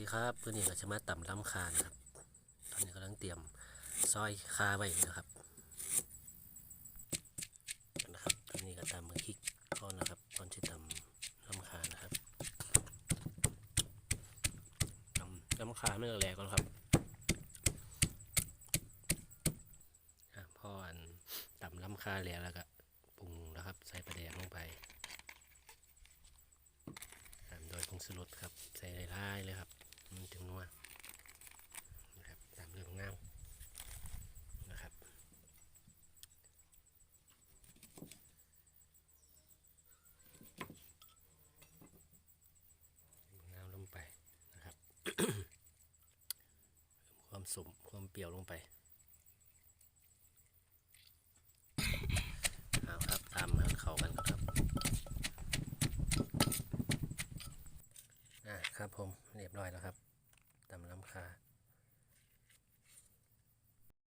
ดีครับเพื่อนนี่ก็จะมาต่ำล้ำคานะครับ ตอนนี้กำลังเตรียมซอยคาไว้นะครับนะครับตอนนี้ก็ตำมือคลิกก่อนนะครับก่อนที่ตำล้ำคานะครับต่ำล้ำคาไม่แหลกก่อนครับพออันตำล้ำคาแล้วแล้วก็ปรุงนะครับ ใส่ปลาแดงลงไปตามโดยผงชูรสครับ ใส่ไล่ๆเลยครับ มันถึงนัวนะครับตามเรื่องงามนะครับงามลงไปนะครับ เพิ่ม ความสมความเปรี้ยวลงไปเอาครับตามเข้ากันครับอะครับผมเรียบร้อยแล้วครับตำล้ำคา